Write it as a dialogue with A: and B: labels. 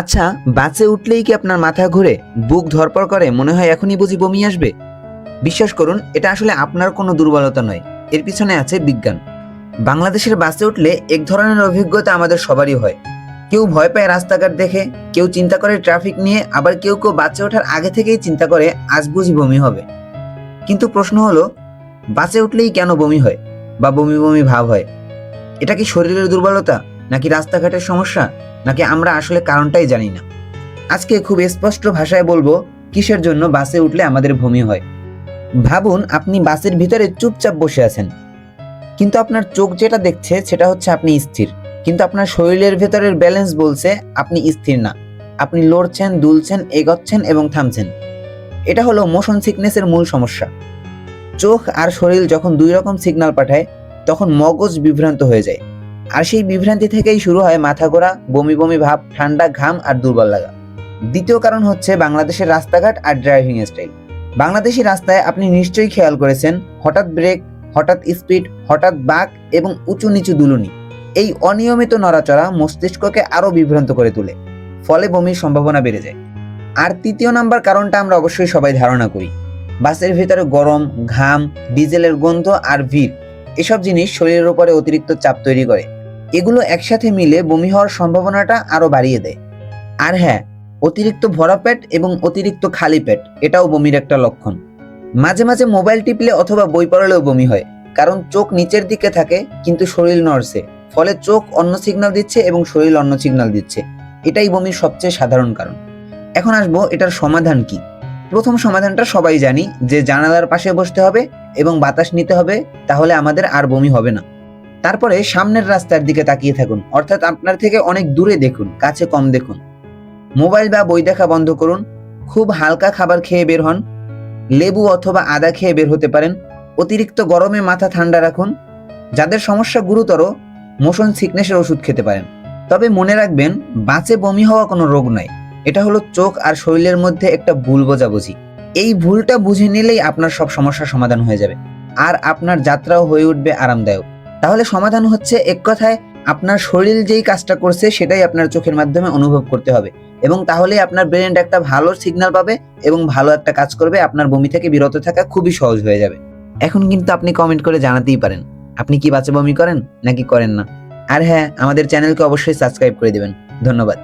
A: আচ্ছা বাসে উঠলেই কি আপনার মাথা ঘুরে বুক ধরপর করে, মনে হয় এখনই বুঝি বমি আসবে? বিশ্বাস করুন, এটা আসলে আপনার কোনো দুর্বলতা নয়। এর পিছনে আছে বিজ্ঞান। বাংলাদেশের বাসে উঠলে এক ধরনের অভিজ্ঞতা আমাদের সবারই হয়। কেউ ভয় পায় রাস্তাঘাট দেখে, কেউ চিন্তা করে ট্রাফিক নিয়ে, আবার কেউ কেউ বাসে ওঠার আগে থেকেই চিন্তা করে, আজ বুঝি বমি হবে। কিন্তু প্রশ্ন হলো, বাসে উঠলেই কেন বমি হয় বা বমি বমি ভাব হয়? এটা কি শরীরের দুর্বলতা নাকি রাস্তাঘাটের সমস্যা? নাকি আমরা আসলে কারণটাই জানি না। আজকে খুব স্পষ্ট ভাষায় বলব, কিসের জন্য বাসে উঠলে আমাদের বমি হয়। ভাবুন, আপনি বাসের ভিতরে চুপচাপ বসে আছেন। কিন্তু আপনার চোখ যেটা দেখছে, সেটা হচ্ছে আপনি স্থির। কিন্তু আপনার শরীরের ভেতরের ব্যালেন্স বলছে, আপনি স্থির না। আপনি লড়ছেন, দুলছেন, এগোচ্ছেন এবং থামছেন। এটা হলো মোশন সিকনেসের মূল সমস্যা। চোখ আর শরীর যখন দুই রকম সিগন্যাল পাঠায়, তখন মগজ বিভ্রান্ত হয়ে যায়। আর সেই বিভ্রান্তি থেকেই শুরু হয় মাথা ঘোরা বমি বমি ভাব, ঠান্ডা, ঘাম আর দুর্বল লাগা। দ্বিতীয় কারণ হচ্ছে বাংলাদেশের রাস্তাঘাট আর ড্রাইভিং স্টাইল। বাংলাদেশি রাস্তায় আপনি নিশ্চয়ই খেয়াল করেছেন, হঠাৎ ব্রেক, হঠাৎ স্পিড, হঠাৎ বাঁক এবং উঁচু নিচু দুলুনি। এই অনিয়মিত নড়াচড়া মস্তিষ্ককে আরও বিভ্রান্ত করে তোলে, ফলে বমির সম্ভাবনা বেড়ে যায়। আর তৃতীয় নাম্বার কারণটা আমরা অবশ্যই সবাই ধারণা করি। বাসের ভেতরে গরম, ঘাম, ডিজেলের গন্ধ আর ভিড়, এসব জিনিস শরীরের উপরে অতিরিক্ত চাপ তৈরি করে। এগুলো একসাথে মিলে বমি হওয়ার সম্ভাবনাটা আরও বাড়িয়ে দেয়। আর হ্যাঁ অতিরিক্ত ভরা পেট এবং অতিরিক্ত খালি পেট, এটাও বমির একটা লক্ষণ। মাঝে মাঝে মোবাইল টিপলে অথবা বই পড়ালেও বমি হয়, কারণ চোখ নিচের দিকে থাকে কিন্তু শরীর নড়ছে, ফলে চোখ অন্য সিগন্যাল দিচ্ছে এবং শরীর অন্য সিগন্যাল দিচ্ছে। এটাই বমির সবচেয়ে সাধারণ কারণ। এখন আসব এটার সমাধান কি। প্রথম সমাধানটা সবাই জানি যে জানালার পাশে বসতে হবে এবং বাতাস নিতে হবে, তাহলে আমাদের আর বমি হবে না। তারপরে সামনের রাস্তার দিকে তাকিয়ে থাকুন। অর্থাৎ আপনার থেকে অনেক দূরে দেখুন, কাছে কম দেখুন। মোবাইল বা বই দেখা বন্ধ করুন। খুব হালকা খাবার খেয়ে বের হন। লেবু অথবা আদা খেয়ে বের হতে পারেন। অতিরিক্ত গরমে মাথা ঠান্ডা রাখুন। যাদের সমস্যা গুরুতর, মোশন সিকনেসের ওষুধ খেতে পারেন। তবে মনে রাখবেন, বাঁচে বমি হওয়া কোনো রোগ নয়। এটা হলো চোখ আর শরীরের মধ্যে একটা ভুল বোঝাবুঝি। এই ভুলটা বুঝে নিলেই আপনার সব সমস্যার সমাধান হয়ে যাবে। আর আপনার যাত্রাও হয়ে উঠবে আরামদায়ক। তাহলে সমাধান হচ্ছে এক কথায় আপনার শরীর যেই কাজটা করছে সেটাই আপনার চোখের মাধ্যমে অনুভব করতে হবে। এবং তাহলেই আপনার ব্রেন একটা ভালো সিগন্যাল পাবে এবং ভালো একটা কাজ করবে, আপনার বমি থেকে বিরত থাকা খুবই সহজ হয়ে যাবে। এখন কিন্তু আপনি কমেন্ট করে জানাতেই পারেন, আপনি কি বাচ্চা বমি করেন নাকি করেন না? আর হ্যাঁ আমাদের চ্যানেলকে অবশ্যই সাবস্ক্রাইব করে দেবেন। ধন্যবাদ।